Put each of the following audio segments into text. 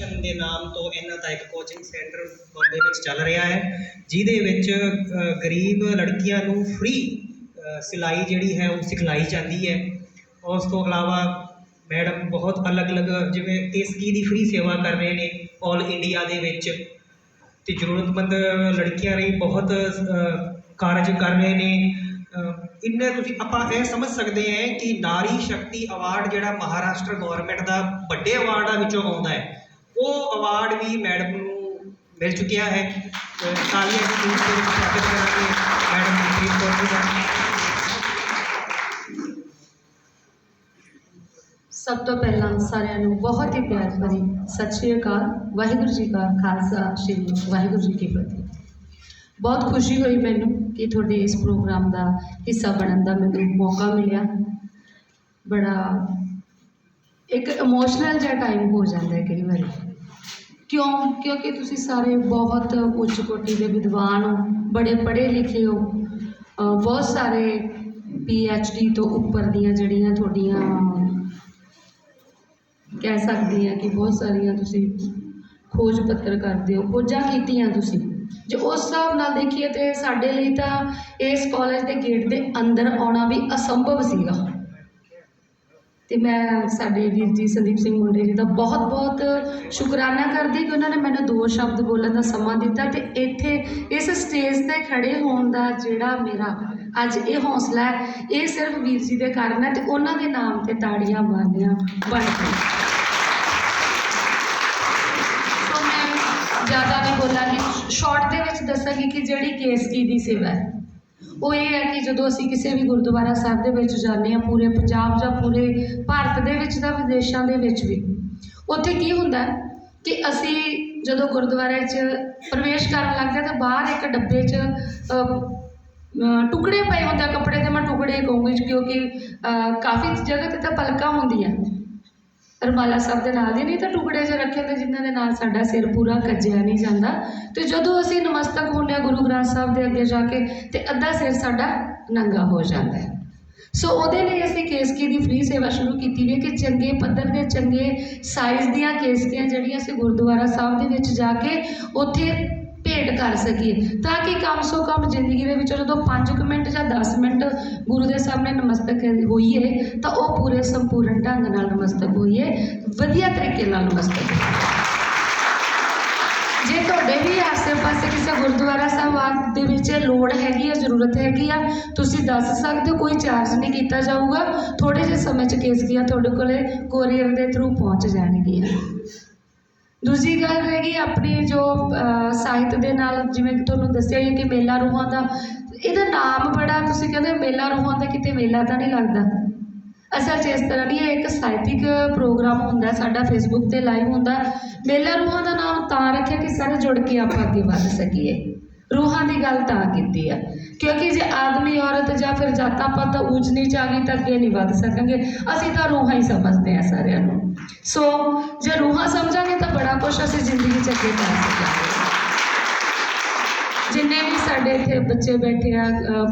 Mission ਦੇ ਨਾਮ ਤੋਂ ਇਹਨਾਂ ਦਾ ਇੱਕ ਕੋਚਿੰਗ ਸੈਂਟਰ ਬੰਬੇ ਵਿੱਚ ਚੱਲ ਰਿਹਾ ਹੈ ਜਿਹਦੇ ਵਿੱਚ ਗਰੀਬ ਲੜਕੀਆਂ ਨੂੰ ਫ੍ਰੀ ਸਿਲਾਈ ਜਿਹੜੀ ਹੈ ਉਹ ਸਿਖਲਾਈ ਜਾਂਦੀ ਹੈ। ਉਸ ਤੋਂ ਇਲਾਵਾ ਮੈਡਮ ਬਹੁਤ ਅਲੱਗ-ਅਲੱਗ ਜਿਵੇਂ ਤੇਸਕੀ ਦੀ ਫ੍ਰੀ ਸੇਵਾ ਕਰ ਰਹੇ ਨੇ ਆਲ ਇੰਡੀਆ ਦੇ ਵਿੱਚ। ਤੇ ਜ਼ਰੂਰਤਮੰਦ ਲੜਕੀਆਂ ਲਈ ਬਹੁਤ ਕਾਰਜ ਕਰ ਰਹੇ ਨੇ। ਅ, ਇੰਨੇ ਤੁਸੀਂ ਆਪਾਂ ਇਹ ਸਮਝ ਸਕਦੇ ਹਾਂ ਕਿ ਨਾਰੀ ਸ਼ਕਤੀ ਅਵਾਰਡ ਜਿਹੜਾ ਮਹਾਰਾਸ਼ਟਰ ਗਵਰਨਮੈਂਟ ਦਾ ਵੱਡੇ ਅਵਾਰਡਾਂ ਵਿੱਚੋਂ ਆਉਂਦਾ ਹੈ। ਅਵਾਰਡ ਵੀ ਮੈਡਮ ਨੂੰ ਮਿਲ ਚੁੱਕਿਆ ਹੈ। ਤਾਲੀਆਂ ਦੀ ਦੂਰ ਦੇ ਵਿੱਚ ਸਵਾਗਤ ਕਰਾਂਗੇ ਮੈਡਮ ਮਨਪ੍ਰੀਤ ਕੌਰ ਜੀ ਦਾ ਸਭ ਤੋਂ ਪਹਿਲਾਂ ਸਾਰਿਆਂ ਨੂੰ ਬਹੁਤ ਹੀ ਪਿਆਰ ਭਰੀ ਸਤਿ ਸ਼੍ਰੀ ਅਕਾਲ, ਵਾਹਿਗੁਰੂ ਜੀ ਕਾ ਖਾਲਸਾ, ਸ੍ਰੀ ਵਾਹਿਗੁਰੂ ਜੀ ਕੀ ਫਤਿਹ। ਬਹੁਤ ਖੁਸ਼ੀ ਹੋਈ ਮੈਨੂੰ ਕਿ ਤੁਹਾਡੇ ਇਸ ਪ੍ਰੋਗਰਾਮ ਦਾ ਹਿੱਸਾ ਬਣਨ ਦਾ ਮੈਨੂੰ ਮੌਕਾ ਮਿਲਿਆ। ਬੜਾ ਇੱਕ ਇਮੋਸ਼ਨਲ ਜਿਹਾ ਟਾਈਮ ਹੋ ਜਾਂਦਾ ਹੈ ਕਈ ਵਾਰੀ। ਕਿਉਂ? ਕਿਉਂਕਿ ਤੁਸੀਂ ਸਾਰੇ ਬਹੁਤ ਉੱਚ ਕੋਟੀ ਦੇ ਵਿਦਵਾਨ ਹੋ, ਬੜੇ ਪੜ੍ਹੇ ਲਿਖੇ ਹੋ ਬਹੁਤ ਸਾਰੇ ਪੀ ਐਚ ਡੀ ਤੋਂ ਉੱਪਰ ਦੀਆਂ ਜਿਹੜੀਆਂ ਤੁਹਾਡੀਆਂ, ਕਹਿ ਸਕਦੇ ਹਾਂ ਕਿ ਬਹੁਤ ਸਾਰੀਆਂ ਤੁਸੀਂ ਖੋਜ ਪੱਤਰ ਕਰਦੇ ਹੋ, ਖੋਜਾਂ ਕੀਤੀਆਂ ਤੁਸੀਂ। ਜੇ ਉਸ ਹਿਸਾਬ ਨਾਲ ਦੇਖੀਏ ਤੇ ਸਾਡੇ ਲਈ ਤਾਂ ਇਸ ਕਾਲਜ ਦੇ ਗੇਟ ਦੇ ਅੰਦਰ ਆਉਣਾ ਵੀ ਅਸੰਭਵ ਸੀਗਾ। ਤੇ ਮੈਂ ਸਾਡੇ ਵੀਰ ਜੀ ਸੰਦੀਪ ਸਿੰਘ ਮੁੰਡੇ ਜੀ ਦਾ ਬਹੁਤ ਬਹੁਤ ਸ਼ੁਕਰਾਨਾ ਕਰਦੀ ਕਿ ਉਹਨਾਂ ਨੇ ਮੈਨੂੰ ਦੋ ਸ਼ਬਦ ਬੋਲਣ ਦਾ ਸਮਾਂ ਦਿੱਤਾ ਤੇ ਇੱਥੇ ਇਸ ਸਟੇਜ ਤੇ ਖੜੇ ਹੋਣ ਦਾ ਜਿਹੜਾ ਮੇਰਾ ਅੱਜ ਇਹ ਹੌਸਲਾ ਹੈ, ਇਹ ਸਿਰਫ ਵੀਰ ਜੀ ਦੇ ਕਾਰਨ ਹੈ ਤੇ ਉਹਨਾਂ ਦੇ ਨਾਮ ਤੇ ਤਾੜੀਆਂ ਮਾਰਨੀਆਂ ਬਣਦੀਆਂ ਸੋ ਮੈਂ ਜ਼ਿਆਦਾ ਨਹੀਂ ਬੋਲਾਂਗੀ ਸ਼ਾਰਟ ਦੇ ਵਿੱਚ ਦੱਸਾਂਗੀ ਕਿ ਜਿਹੜੀ ਕੇਸ ਕੇਸਕੀ ਦੀ ਸੇਵਾ ਹੈ। ਉਹ ਇਹ ਹੈ ਕਿ ਜਦੋਂ ਅਸੀਂ ਕਿਸੇ ਵੀ ਗੁਰਦੁਆਰਾ ਸਾਹਿਬ ਦੇ ਵਿੱਚ ਜਾਂਦੇ ਹਾਂ, ਪੂਰੇ ਪੰਜਾਬ ਜਾਂ ਪੂਰੇ ਭਾਰਤ ਦੇ ਵਿੱਚ ਜਾਂ ਵਿਦੇਸ਼ਾਂ ਦੇ ਵਿੱਚ ਵੀ, ਉੱਥੇ ਕੀ ਹੁੰਦਾ ਕਿ ਅਸੀਂ ਜਦੋਂ ਗੁਰਦੁਆਰੇ 'ਚ ਪ੍ਰਵੇਸ਼ ਕਰਨ ਲੱਗਦੇ ਹਾਂ ਤਾਂ ਬਾਹਰ ਇੱਕ ਡੱਬੇ 'ਚ ਟੁਕੜੇ ਪਏ ਹੁੰਦੇ ਕੱਪੜੇ ਦੇ ਮੈਂ ਟੁਕੜੇ ਕਹੂੰਗੀ ਕਿਉਂਕਿ ਕਾਫੀ ਜਗ੍ਹਾ ਤੇ ਤਾਂ ਪਲਕਾਂ ਹੁੰਦੀਆਂ। ਰਮਾਲਾ ਸਾਹਿਬ ਦੇ ਨਾਲ ਹੀ ਨਹੀਂ ਤਾਂ ਟੁਕੜੇ ਜਿਹੇ ਰੱਖੇ ਹੁੰਦੇ ਜਿਨ੍ਹਾਂ ਦੇ ਨਾਲ ਸਾਡਾ ਸਿਰ ਪੂਰਾ ਕੱਜਿਆ ਨਹੀਂ ਜਾਂਦਾ। ਤੇ ਜਦੋਂ ਅਸੀਂ ਨਮਸਤਕ ਹੁੰਦੇ ਹਾਂ ਗੁਰੂ ਗ੍ਰੰਥ ਸਾਹਿਬ ਦੇ ਅੱਗੇ ਜਾ ਕੇ, ਤੇ ਅੱਧਾ ਸਿਰ ਸਾਡਾ ਨੰਗਾ ਹੋ ਜਾਂਦਾ ਹੈ। ਸੋ ਉਹਦੇ ਲਈ ਅਸੀਂ ਕੇਸਕੀ ਦੀ ਫ੍ਰੀ ਸੇਵਾ ਸ਼ੁਰੂ ਕੀਤੀ ਵੀ ਹੈ ਕਿ ਚੰਗੇ ਪੱਧਰ ਦੇ, ਚੰਗੇ ਸਾਈਜ਼ ਦੀਆਂ ਕੇਸਕੀਆਂ ਜਿਹੜੀਆਂ ਅਸੀਂ ਗੁਰਦੁਆਰਾ ਸਾਹਿਬ ਦੇ ਵਿੱਚ ਜਾ ਕੇ ਉੱਥੇ ਭੇਟ ਕਰ ਸਕੀਏ, ਤਾਂ ਕਿ ਕਮ ਸੋ ਕਮ ਜ਼ਿੰਦਗੀ ਦੇ ਵਿੱਚ ਜਦੋਂ 5 ਮਿੰਟ ਜਾਂ 10 ਮਿੰਟ ਗੁਰੂ ਦੇ ਸਾਹਮਣੇ ਨਮਸਤਕ ਹੋਈਏ, ਤਾਂ ਉਹ ਪੂਰੇ ਸੰਪੂਰਨ ਢੰਗ ਨਾਲ ਨਮਸਤਕ ਹੋਈਏ, ਵਧੀਆ ਤਰੀਕੇ ਨਾਲ ਨਮਸਤਕ ਹੋਈਏ। ਜੇ ਤੁਹਾਡੇ ਵੀ ਆਸੇ-ਪਾਸੇ ਕਿਸੇ ਗੁਰਦੁਆਰਾ ਸਾਹਿਬ ਦੇ ਵਿੱਚ ਲੋੜ ਹੈਗੀ ਆ, ਜ਼ਰੂਰਤ ਹੈਗੀ ਆ, ਤੁਸੀਂ ਦੱਸ ਸਕਦੇ ਹੋ, ਕੋਈ ਚਾਰਜ ਨਹੀਂ ਕੀਤਾ ਜਾਊਗਾ ਥੋੜੇ ਜਿਹੇ ਸਮੇਂ 'ਚ ਕੇਸਕੀਆਂ ਤੁਹਾਡੇ ਕੋਲੇ ਕੋਰੀਅਰ ਦੇ ਥਰੂ ਪਹੁੰਚ ਜਾਣਗੀਆਂ ਦੂਜੀ ਗੱਲ ਹੈਗੀ ਆਪਣੀ ਜੋ ਸਾਹਿਤ ਦੇ ਨਾਲ ਜਿਵੇਂ ਕਿ ਤੁਹਾਨੂੰ ਦੱਸਿਆ ਹੀ ਹੈ ਕਿ ਮੇਲਾ ਰੂਹਾਂ ਦਾ, ਇਹਦਾ ਨਾਮ ਬੜਾ, ਤੁਸੀਂ ਕਹਿੰਦੇ ਮੇਲਾ ਰੂਹਾਂ ਦਾ ਕਿਤੇ ਮੇਲਾ ਤਾਂ ਨਹੀਂ ਲੱਗਦਾ। ਅਸਲ 'ਚ ਇਸ ਤਰ੍ਹਾਂ ਨਹੀਂ ਇਹ ਇੱਕ ਸਾਹਿਤਿਕ ਪ੍ਰੋਗਰਾਮ ਹੁੰਦਾ, ਸਾਡਾ ਫੇਸਬੁੱਕ ਤੇ ਲਾਈਵ ਹੁੰਦਾ। ਮੇਲਾ ਰੂਹਾਂ ਦਾ ਨਾਮ ਤਾਂ ਰੱਖਿਆ ਕਿ ਸਾਰੇ ਜੁੜ ਕੇ ਆਪਾਂ ਅੱਗੇ ਵੱਧ ਸਕੀਏ। ਰੂਹਾਂ ਦੀ ਗੱਲ ਤਾਂ ਕੀਤੀ ਆ। ਕਿਉਂਕਿ ਜੇ ਆਦਮੀ ਔਰਤ ਜਾਂ ਫਿਰ ਜਾਤਾਂ ਪਾਤ ਊਚ ਨੀਚ ਆ ਗਈ ਤਾਂ ਅੱਗੇ ਨਹੀਂ ਵੱਧ ਸਕਾਂਗੇ ਅਸੀਂ ਤਾਂ ਰੂਹਾਂ ਹੀ ਸਮਝਦੇ ਆ ਸਾਰਿਆਂ ਨੂੰ। ਸੋ ਜੇ ਰੂਹਾਂ ਸਮਝਾਂਗੇ ਤਾਂ ਬੜਾ ਕੁਝ ਅਸੀਂ ਜ਼ਿੰਦਗੀ 'ਚ ਅੱਗੇ ਕਰ ਸਕਾਂਗੇ। ਜਿੰਨੇ ਵੀ ਸਾਡੇ ਇੱਥੇ ਬੱਚੇ ਬੈਠੇ ਆ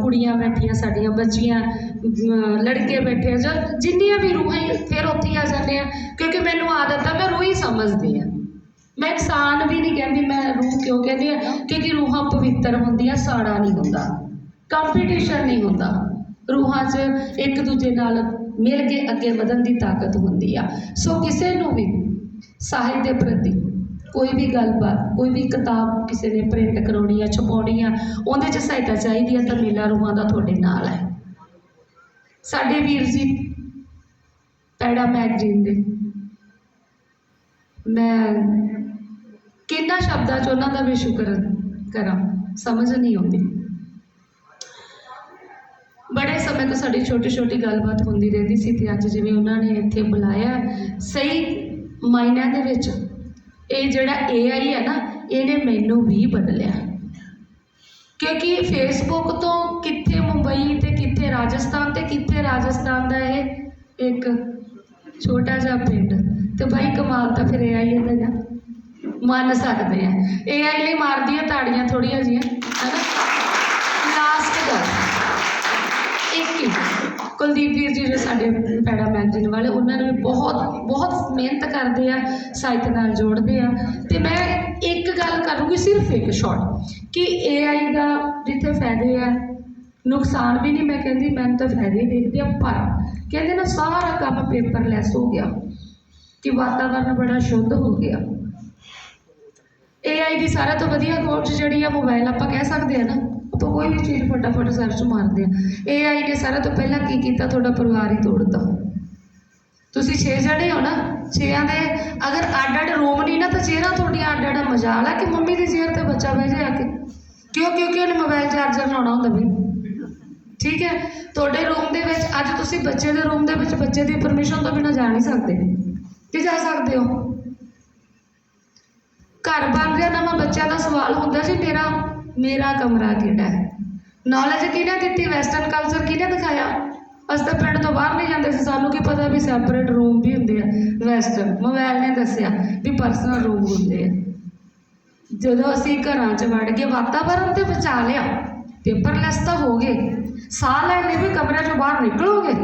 ਕੁੜੀਆਂ ਬੈਠੀਆਂ ਸਾਡੀਆਂ ਬੱਚੀਆਂ ਅ, ਲੜਕੇ ਬੈਠੇ ਆ ਜਾਂ ਜਿੰਨੀਆਂ ਵੀ ਰੂਹਾਂ ਹੀ ਫਿਰ ਉੱਥੇ ਹੀ ਆ ਜਾਂਦੇ ਆ ਕਿਉਂਕਿ ਮੈਨੂੰ ਆਦਤ ਆ ਮੈਂ ਰੂਹ ਹੀ ਸਮਝਦੀ ਆ। ਮੈਂ ਇਨਸਾਨ ਵੀ ਨਹੀਂ ਕਹਿੰਦੀ ਮੈਂ ਕਹਿੰਦੀ ਆ ਕਿਉਂਕਿ ਰੂਹਾਂ ਪਵਿੱਤਰ ਹੁੰਦੀਆਂ, ਸਾੜਾ ਨਹੀਂ ਹੁੰਦਾ। ਕੰਪੀਟੀਸ਼ਨ ਨਹੀਂ ਹੁੰਦਾ। ਰੂਹਾਂ 'ਚ ਇੱਕ ਦੂਜੇ ਨਾਲ ਮਿਲ ਕੇ ਅੱਗੇ ਵਧਣ ਦੀ ਤਾਕਤ ਹੁੰਦੀ ਆ। ਸੋ ਕਿਸੇ ਨੂੰ ਵੀ ਸਾਹਿਤ ਦੇ ਪ੍ਰਤੀ ਕੋਈ ਵੀ ਗੱਲਬਾਤ, ਕੋਈ ਵੀ ਕਿਤਾਬ ਕਿਸੇ ਨੇ ਪ੍ਰਿੰਟ ਕਰਾਉਣੀ ਆ, ਛਪਾਉਣੀ ਆ, ਉਹਦੇ 'ਚ ਸਹਾਇਤਾ ਚਾਹੀਦੀ ਆ ਤਾਂ ਮੇਲਾ ਰੂਹਾਂ ਦਾ ਤੁਹਾਡੇ ਨਾਲ ਹੈ। ਸਾਡੇ ਵੀਰ ਜੀ, ਪੈੜਾ ਮੈਗਜ਼ੀਨ ਦੇ। ਮੈਂ ਕਿੰਨਾ ਸ਼ਬਦਾਂ 'ਚ ਉਹਨਾਂ ਦਾ ਵੀ ਸ਼ੁਕਰ ਕਰਾਂ? ਸਮਝ ਨਹੀਂ ਆਉਂਦੀ। ਬੜੇ ਸਮੇਂ ਤੋਂ ਸਾਡੀ ਛੋਟੀ ਛੋਟੀ ਗੱਲਬਾਤ ਹੁੰਦੀ ਰਹਿੰਦੀ ਸੀ ਤੇ ਅੱਜ ਜਿਵੇਂ ਉਹਨਾਂ ਨੇ ਇੱਥੇ ਬੁਲਾਇਆ ਸਹੀ ਮਾਇਨਿਆਂ ਦੇ ਵਿੱਚ, ਇਹ ਜਿਹੜਾ AI ਹੈ ਨਾ, ਇਹਨੇ ਮੈਨੂੰ ਵੀ ਬਦਲਿਆ। ਕਿਉਂਕਿ ਫੇਸਬੁੱਕ ਤੋਂ ਕਿੱਥੇ ਮੁੰਬਈ ਤੇ ਕਿੱਥੇ ਰਾਜਸਥਾਨ ਤੇ ਕਿੱਥੇ ਰਾਜਸਥਾਨ ਦਾ ਇਹ ਇੱਕ ਛੋਟਾ ਜਿਹਾ ਪਿੰਡ, ਤੇ ਬਾਈ ਕਮਾਲ ਤਾਂ ਫਿਰ AI ਇਹਦਾ ਨਾ। ਮੰਨ ਸਕਦੇ ਆ। AI ਲਈ ਮਾਰਦੀਆਂ ਤਾੜੀਆਂ ਥੋੜੀਆਂ ਜੀਆਂ ਹਨਾ? ਲਾਸਟ ਗੱਲ ਇੱਕ ਹੀ। ਕੁਲਦੀਪ ਵੀਰ ਜੀ ਜਿਹੜੇ ਸਾਡੇ ਪੈੜਾ ਮੈਗਜ਼ੀਨ ਵਾਲੇ, ਉਹਨਾਂ ਨੇ ਵੀ ਬਹੁਤ ਬਹੁਤ ਮਿਹਨਤ ਕਰਦੇ ਆ, ਸਾਹਿਤ ਨਾਲ ਜੋੜਦੇ ਆ। ਤੇ ਮੈਂ ਇੱਕ ਗੱਲ ਕਰੂੰਗੀ ਸਿਰਫ ਇੱਕ ਸ਼ਾਰਟ ਕਿ AI ਦਾ ਜਿੱਥੇ ਫਾਇਦੇ ਆ, ਨੁਕਸਾਨ ਵੀ ਨਹੀਂ, ਮੈਂ ਕਹਿੰਦੀ ਮੈਂ ਤਾਂ ਫਾਇਦੇ ਹੀ ਦੇਖਦੀ ਆ, ਪਰ ਕਹਿੰਦੇ ਨਾ ਸਾਰਾ ਕੰਮ ਪੇਪਰਲੈਸ ਹੋ ਗਿਆ, ਕਿ ਵਾਤਾਵਰਨ ਬੜਾ ਸ਼ੁੱਧ ਹੋ ਗਿਆ। AI ਦੀ ਸਾਰਾ ਤੋਂ ਵਧੀਆ ਖੋਜ ਜਿਹੜੀ ਆ ਮੋਬਾਈਲ ਆਪਾਂ ਕਹਿ ਸਕਦੇ ਆ ਨਾ ਆਪਾਂ ਕੋਈ ਵੀ ਚੀਜ਼ ਫਟਾਫਟ ਸਰਚ ਮਾਰਦੇ ਆ। AI ਨੇ ਸਾਰਾ ਤੋਂ ਪਹਿਲਾਂ ਕੀ ਕੀਤਾ, ਤੁਹਾਡਾ ਪਰਿਵਾਰ ਹੀ ਤੋੜਤਾ ਤੁਸੀਂ 6 ਜਣੇ ਹੋ ਨਾ 6ਾਂ ਦੇ ਅਗਰ ਅੱਡ ਅੱਡ ਰੂਮ ਨਹੀਂ ਨਾ, ਤਾਂ ਚਿਹਰਾ ਤੁਹਾਡੀਆਂ ਅੱਡ ਅੱਡ ਮਜਾਲ ਆ ਕਿ ਮੰਮੀ ਦੀ ਚੇਅਰ ਤੇ ਬੱਚਾ ਬਹਿ ਜਾ ਕੇ? ਕਿਉਂ ਕਿਉਂਕਿ ਉਹਨੇ ਮੋਬਾਈਲ ਚਾਰਜਰ ਲਾਉਣਾ ਹੁੰਦਾ ਵੀ? ਠੀਕ ਹੈ, ਤੁਹਾਡੇ ਰੂਮ ਦੇ ਵਿੱਚ ਅੱਜ ਤੁਸੀਂ ਬੱਚੇ ਦੇ ਰੂਮ ਦੇ ਵਿੱਚ ਬੱਚੇ ਦੀ ਪਰਮਿਸ਼ਨ ਤੋਂ ਬਿਨਾਂ ਜਾ ਨਹੀਂ ਸਕਦੇ। ਕਿ ਜਾ ਸਕਦੇ ਹੋ? ਘਰ ਬਣ ਰਿਹਾ ਨਵਾਂ ਬੱਚਿਆਂ ਦਾ ਸਵਾਲ ਹੁੰਦਾ ਜੀ ਮੇਰਾ ਮੇਰਾ ਕਮਰਾ ਕਿਹੜਾ ਹੈ? ਨੌਲੇਜ ਕਿਹਨੇ ਦਿੱਤੀ? ਵੈਸਟਰਨ ਕਲਚਰ ਕਿਹਨੇ ਦਿਖਾਇਆ? ਅਸੀਂ ਤਾਂ ਪਿੰਡ ਤੋਂ ਬਾਹਰ ਨਹੀਂ ਜਾਂਦੇ ਸੀ, ਸਾਨੂੰ ਕੀ ਪਤਾ ਵੀ ਸੈਪਰੇਟ ਰੂਮ ਵੀ ਹੁੰਦੇ ਆ ਵੈਸਟਰਨ ਮੋਬਾਈਲ ਨੇ ਦੱਸਿਆ ਵੀ ਪਰਸਨਲ ਰੂਮ ਹੁੰਦੇ ਆ। ਜਦੋਂ ਅਸੀਂ ਘਰਾਂ 'ਚ ਵੜ ਗਏ, ਵਾਤਾਵਰਨ ਤੇ ਬਚਾ ਲਿਆ ਪੇਪਰਲੈਸ ਤਾਂ ਹੋ ਗਏ। ਸਾਹ ਲੈਣ ਲਈ ਵੀ ਕਮਰੇ 'ਚੋਂ ਬਾਹਰ ਨਿਕਲੋਗੇ?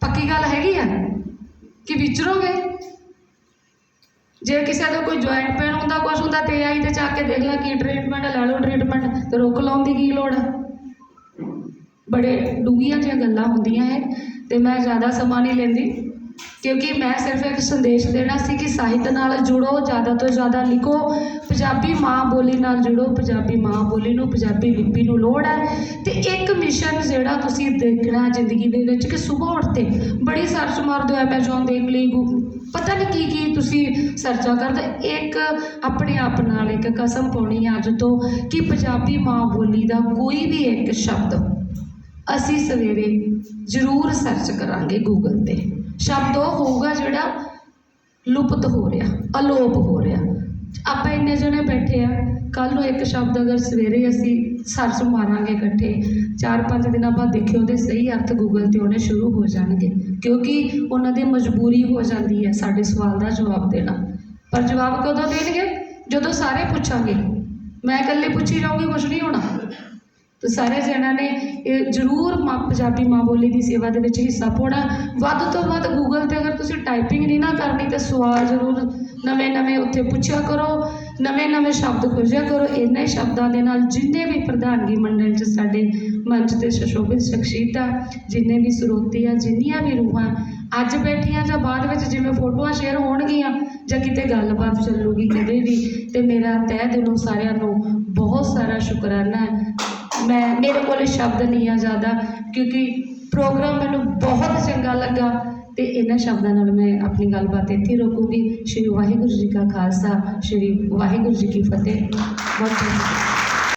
ਪੱਕੀ ਗੱਲ ਹੈਗੀ ਆ? ਕਿ ਵਿਚਰੋਗੇ? ਜੇ ਕਿਸੇ ਦਾ ਕੋਈ ਜੁਆਇੰਟ ਪੇਨ ਹੁੰਦਾ ਕੁਝ ਹੁੰਦਾ, ਤੇ ਆਈ ਤੇ ਚੱਕ ਕੇ ਦੇਖ ਲੈ ਕੀ ਟ੍ਰੀਟਮੈਂਟ ਲੈ ਲਓ ਟ੍ਰੀਟਮੈਂਟ ਤੇ ਰੁਕ ਲਾਉਣ ਦੀ ਕੀ ਲੋੜ ਬੜੇ ਡੂੰਘੀਆਂ ਜਿਹੀਆਂ ਗੱਲਾਂ ਹੁੰਦੀਆਂ ਹੈ ਤੇ ਮੈਂ ਜ਼ਿਆਦਾ ਸਮਾਂ ਨਹੀਂ ਲੈਂਦੀ, ਕਿਉਂਕਿ ਮੈਂ ਸਿਰਫ ਇੱਕ ਸੰਦੇਸ਼ ਦੇਣਾ ਸੀ ਕਿ ਸਾਹਿਤ ਨਾਲ ਜੁੜੋ, ਜ਼ਿਆਦਾ ਤੋਂ ਜ਼ਿਆਦਾ ਲਿਖੋ। ਪੰਜਾਬੀ ਮਾਂ ਬੋਲੀ ਨਾਲ ਜੁੜੋ, ਪੰਜਾਬੀ ਮਾਂ ਬੋਲੀ ਨੂੰ, ਪੰਜਾਬੀ ਲਿਪੀ ਨੂੰ ਲੋੜ ਹੈ ਤੇ ਇੱਕ ਮਿਸ਼ਨ ਜਿਹੜਾ ਤੁਸੀਂ ਦੇਖਣਾ ਜ਼ਿੰਦਗੀ ਦੇ ਵਿੱਚ ਕਿ ਸਵੇਰ ਉੱਠਦੇ ਬੜੀ ਸਰਚ ਮਾਰ ਦਿਓ ਐਮਾਜ਼ੋਨ ਦੇਖ ਲਈ, ਗੂ- ਪਤਾ ਨਹੀਂ ਕੀ ਕੀ ਤੁਸੀਂ ਸਰਚਾਂ ਕਰਦੇ। ਇੱਕ ਆਪਣੇ ਆਪ ਨਾਲ ਇੱਕ ਕਸਮ ਪਾਉਣੀ ਹੈ ਅੱਜ ਤੋਂ ਕਿ ਪੰਜਾਬੀ ਮਾਂ ਬੋਲੀ ਦਾ ਕੋਈ ਵੀ ਇੱਕ ਸ਼ਬਦ ਅਸੀਂ ਸਵੇਰੇ ਜ਼ਰੂਰ ਸਰਚ ਕਰਾਂਗੇ ਗੂਗਲ ਤੇ। ਸ਼ਬਦ ਉਹ ਹੋਊਗਾ ਜਿਹੜਾ ਲੁਪਤ ਹੋ ਰਿਹਾ, ਅਲੋਪ ਹੋ ਰਿਹਾ। ਆਪਾਂ ਇੰਨੇ ਜਣੇ ਬੈਠੇ ਆ ਕੱਲ ਨੂੰ ਇੱਕ ਸ਼ਬਦ ਅਗਰ ਸਵੇਰੇ ਅਸੀਂ ਸਰਚ ਮਾਰਾਂਗੇ ਇਕੱਠੇ 4-5 ਦਿਨਾਂ ਬਾਅਦ ਦੇਖਿਓ ਉਹਦੇ ਸਹੀ ਅਰਥ ਗੂਗਲ ਤੇ ਉਹਨੇ ਸ਼ੁਰੂ ਹੋ ਜਾਣਗੇ, ਕਿਉਂਕਿ ਉਹਨਾਂ ਦੀ ਮਜਬੂਰੀ ਹੋ ਜਾਂਦੀ ਹੈ ਸਾਡੇ ਸਵਾਲ ਦਾ ਜਵਾਬ ਦੇਣਾ। ਪਰ ਜਵਾਬ ਕਦੋਂ ਦੇਣਗੇ? ਜਦੋਂ ਸਾਰੇ ਪੁੱਛਾਂਗੇ। ਮੈਂ ਇਕੱਲੇ ਪੁੱਛੀ ਜਾਊਂਗੀ ਕੁਝ ਨਹੀਂ ਹੋਣਾ। ਤੇ ਸਾਰੇ ਜਣਾਂ ਨੇ ਇਹ ਜ਼ਰੂਰ ਮਾਂ, ਪੰਜਾਬੀ ਮਾਂ ਬੋਲੀ ਦੀ ਸੇਵਾ ਦੇ ਵਿੱਚ ਹਿੱਸਾ ਪਾਉਣਾ। ਵੱਧ ਤੋਂ ਵੱਧ ਗੂਗਲ ਤੇ ਅਗਰ ਤੁਸੀਂ ਟਾਈਪਿੰਗ ਨਹੀਂ ਨਾ ਕਰਨੀ ਤਾਂ ਸਵਾਲ ਜ਼ਰੂਰ ਨਵੇਂ-ਨਵੇਂ ਉੱਥੇ ਪੁੱਛਿਆ ਕਰੋ ਨਵੇਂ-ਨਵੇਂ ਸ਼ਬਦ ਖੋਜਿਆ ਕਰੋ ਇਹਨਾਂ ਹੀ ਸ਼ਬਦਾਂ ਦੇ ਨਾਲ ਜਿੰਨੇ ਵੀ ਪ੍ਰਧਾਨਗੀ ਮੰਡਲ 'ਚ ਸਾਡੇ ਮੰਚ ਤੇ ਸੁਸ਼ੋਭਿਤ ਸ਼ਖਸੀਅਤਾਂ ਜਿੰਨੇ ਵੀ ਸਰੋਤੇ ਆ, ਜਿੰਨੀਆਂ ਵੀ ਰੂਹਾਂ, ਅੱਜ ਬੈਠੀਆਂ ਜਾਂ ਬਾਅਦ ਵਿੱਚ ਜਿਵੇਂ ਫੋਟੋਆਂ ਸ਼ੇਅਰ ਹੋਣਗੀਆਂ ਜਾਂ ਕਿਤੇ ਗੱਲਬਾਤ ਚੱਲੂਗੀ ਕਦੇ ਵੀ, ਤੇ ਮੇਰਾ ਤਹਿ ਦਿਲੋਂ ਸਾਰਿਆਂ ਨੂੰ ਬਹੁਤ ਸਾਰਾ ਸ਼ੁਕਰਾਨਾ ਹੈ। ਮੈਂ, ਮੇਰੇ ਕੋਲ ਸ਼ਬਦ ਨਹੀਂ ਆ ਜ਼ਿਆਦਾ, ਕਿਉਂਕਿ ਪ੍ਰੋਗਰਾਮ ਮੈਨੂੰ ਬਹੁਤ ਚੰਗਾ ਲੱਗਾ। ਤੇ ਇਹਨਾਂ ਸ਼ਬਦਾਂ ਨਾਲ ਮੈਂ ਆਪਣੀ ਗੱਲਬਾਤ ਇੱਥੇ ਹੀ ਰੋਕੂੰਗੀ। ਸ਼੍ਰੀ ਵਾਹਿਗੁਰੂ ਜੀ ਕਾ ਖਾਲਸਾ, ਸ਼੍ਰੀ ਵਾਹਿਗੁਰੂ ਜੀ ਕੀ ਫਤਿਹ। ਬਹੁਤ